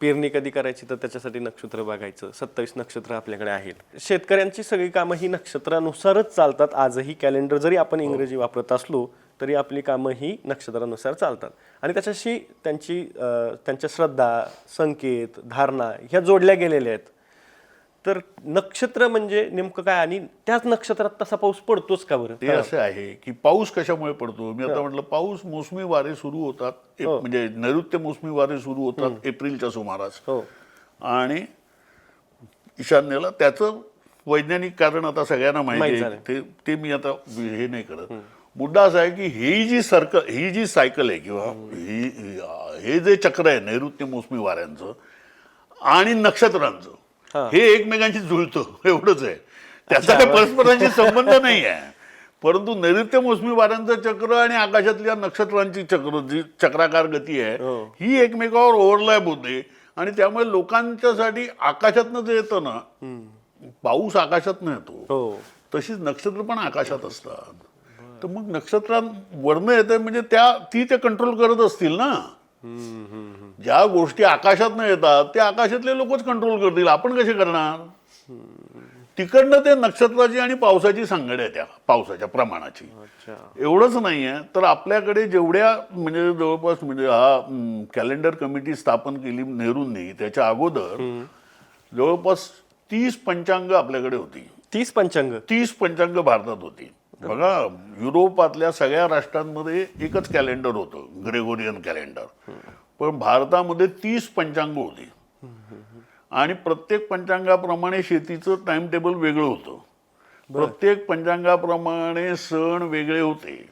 पेरणी कधी करायची तर त्याच्यासाठी नक्षत्र बघायचं. सत्तावीस नक्षत्र आपल्याकडे आहेत. शेतकऱ्यांची सगळी कामं ही नक्षत्रानुसारच चालतात. आजही कॅलेंडर जरी आपण इंग्रजी वापरत असलो तरी आपली कामं ही नक्षत्रानुसार चालतात. आणि त्याच्याशी त्यांची त्यांच्या श्रद्धा संकेत धारणा ह्या जोडल्या गेलेल्या आहेत. तर नक्षत्र म्हणजे नेमकं काय? आणि त्याच नक्षत्रात तसा पाऊस पडतोच का बरं? ते असं आहे की पाऊस कशामुळे पडतो? मी आता म्हटलं पाऊस मोसमी वारे सुरू होतात. म्हणजे नैऋत्य मोसमी वारे सुरू होतात एप्रिलच्या सुमारास. हो. आणि ईशान्येला त्याचं वैज्ञानिक कारण आता सगळ्यांना माहिती माहीत आहे. ते ते मी आता हे नाही करत. मुद्दा असा आहे की ही जी सर्कल ही जी सायकल आहे किंवा ही हे जे चक्र आहे नैऋत्य मोसमी वाऱ्यांचं आणि नक्षत्रांचं हे. एकमेकांशी जुळतं एवढंच आहे. त्याचा काही परस्परांशी संबंध नाही आहे. परंतु नैऋत्य मोसमी वाऱ्यांचं चक्र आणि आकाशातल्या नक्षत्रांची चक्र जी चक्राकार गती आहे हो. ही एकमेकावर ओव्हरलॅप होते. आणि त्यामुळे लोकांच्यासाठी आकाशातनं जे येतं ना पाऊस आकाशातनं येतो. हो. तशीच नक्षत्र पण आकाशात असतात. तर मग नक्षत्रांवरनं येते म्हणजे त्या ती ते कंट्रोल करत असतील ना. ज्या गोष्टी आकाशात येतात ते आकाशातले लोकच कंट्रोल करतील. आपण कसे करणार? तिकडनं ते नक्षत्राची आणि पावसाची सांगड आहे त्या पावसाच्या प्रमाणाची. अच्छा. एवढंच नाही आहे तर आपल्याकडे जेवढ्या म्हणजे जवळपास म्हणजे हा कॅलेंडर कमिटी स्थापन केली नेहरूंनी त्याच्या अगोदर जवळपास तीस पंचांग आपल्याकडे होती. तीस पंचांग? तीस पंचांग भारतात होती. बघा युरोपातल्या सगळ्या राष्ट्रांमध्ये एकच कॅलेंडर होतं ग्रेगोरियन कॅलेंडर पण भारतामध्ये तीस पंचांग होती. आणि प्रत्येक पंचांगाप्रमाणे शेतीचं टाइम टेबल वेगळं होतं. प्रत्येक पंचांगाप्रमाणे सण वेगळे होते.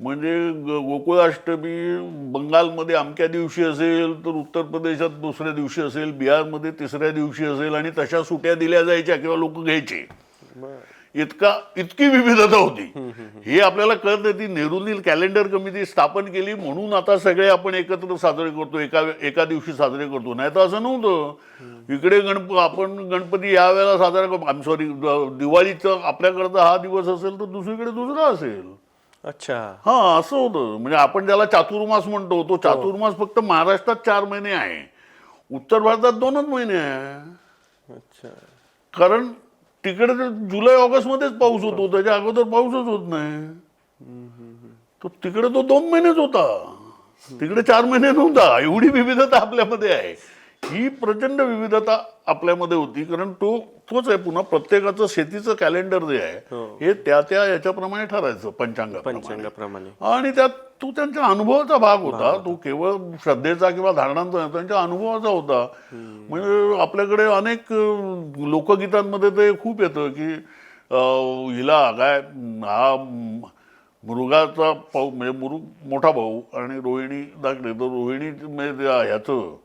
म्हणजे गोकुळाष्टमी बंगालमध्ये अमक्या दिवशी असेल तर उत्तर प्रदेशात दुसऱ्या दिवशी असेल बिहारमध्ये तिसऱ्या दिवशी असेल आणि तशा सुट्या दिल्या जायच्या किंवा लोक घ्यायचे. इतका इतकी विविधता होती. हे आपल्याला कळत ती नेहरूंनी कॅलेंडर कमिटी स्थापन केली म्हणून आता सगळे आपण एकत्र साजरे करतो एका एका दिवशी साजरे करतो. नाही तर असं नव्हतं. इकडे गणप आपण गणपती या वेळेला साजरा करतो. आम सॉरी दिवाळीचा आपल्याकडचा हा दिवस असेल तर दुसरीकडे दुसरा असेल. अच्छा. हा असं होतं. म्हणजे आपण ज्याला चातुर्मास म्हणतो तो चातुर्मास फक्त महाराष्ट्रात चार महिने आहे. उत्तर भारतात दोनच महिने आहे. अच्छा. कारण तिकडे जुलै ऑगस्ट मध्येच पाऊस होतो. त्याच्या अगोदर पाऊसच होत नाही. तो तिकडे तो दोन महिनेच होता. तिकडे चार महिने नव्हता. एवढी विविधता आपल्यामध्ये आहे. ही प्रचंड विविधता आपल्यामध्ये होती कारण तो तोच आहे पुन्हा प्रत्येकाचं शेतीचं कॅलेंडर जे आहे हे. त्या त्या याच्याप्रमाणे ठरायचं पंचांगाप्रमाणे. पंचांगाप्रमाणे. आणि त्यात तो त्यांच्या अनुभवाचा भाग होता तो केवळ श्रद्धेचा किंवा धारणांचा नाही, त्यांच्या अनुभवाचा होता. म्हणजे आपल्याकडे अनेक लोकगीतांमध्ये ते खूप येतं की हिला काय हा मृगाचा पाऊ म्हणजे मृग मोठा भाऊ आणि रोहिणी दाखले तर रोहिणी म्हणजे ह्याचं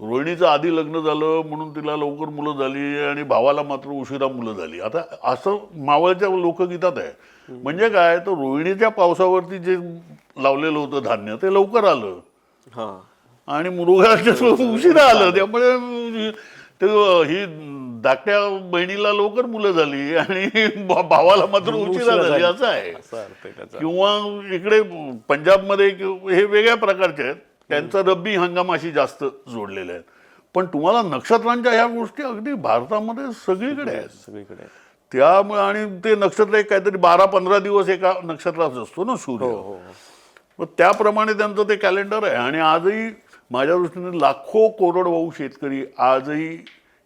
रोहिणीचं आधी लग्न झालं म्हणून तिला लवकर मुलं झाली आणि भावाला मात्र उशिरा मुलं झाली. आता असं मावळच्या लोकगीतात आहे. म्हणजे काय तर रोहिणीच्या पावसावरती जे लावलेलं होतं धान्य ते लवकर आलं. हा. आणि मृगाच्या उशिरा आलं. त्यामुळे ते ही धाकट्या बहिणीला लवकर मुलं झाली आणि भावाला मात्र उशिरा झाली. असं आहे. किंवा इकडे पंजाबमध्ये हे वेगळ्या प्रकारचे आहेत. त्यांचा रब्बी हंगामाशी जास्त जोडलेले आहेत. पण तुम्हाला नक्षत्रांच्या ह्या गोष्टी अगदी भारतामध्ये सगळीकडे आहेत. सगळीकडे. त्यामुळे आणि ते नक्षत्र एक काहीतरी बारा पंधरा दिवस एका नक्षत्रात असतो ना सूर्य. हो हो मग त्याप्रमाणे त्यांचं ते कॅलेंडर आहे. आणि आजही माझ्या दृष्टीने लाखो कोरडवाहू शेतकरी आजही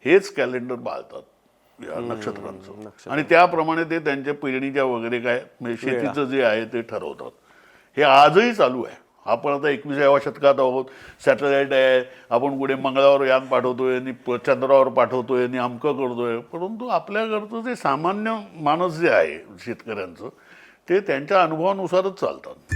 हेच कॅलेंडर पाळतात या नक्षत्रांचं. आणि त्याप्रमाणे ते त्यांच्या पेरणीच्या वगैरे काय म्हणजे शेतीचं जे आहे ते ठरवतात. हे आजही चालू आहे. आपण आता एकविसाव्या शतकात आहोत. सॅटेलाईट आहे. आपण कुठे मंगळावर यान पाठवतोय आणि चंद्रावर पाठवतोय आणि अमकं करतोय. परंतु आपल्याकडचं जे सामान्य माणूस जे आहे शेतकऱ्यांचं ते त्यांच्या अनुभवानुसारच चालतात.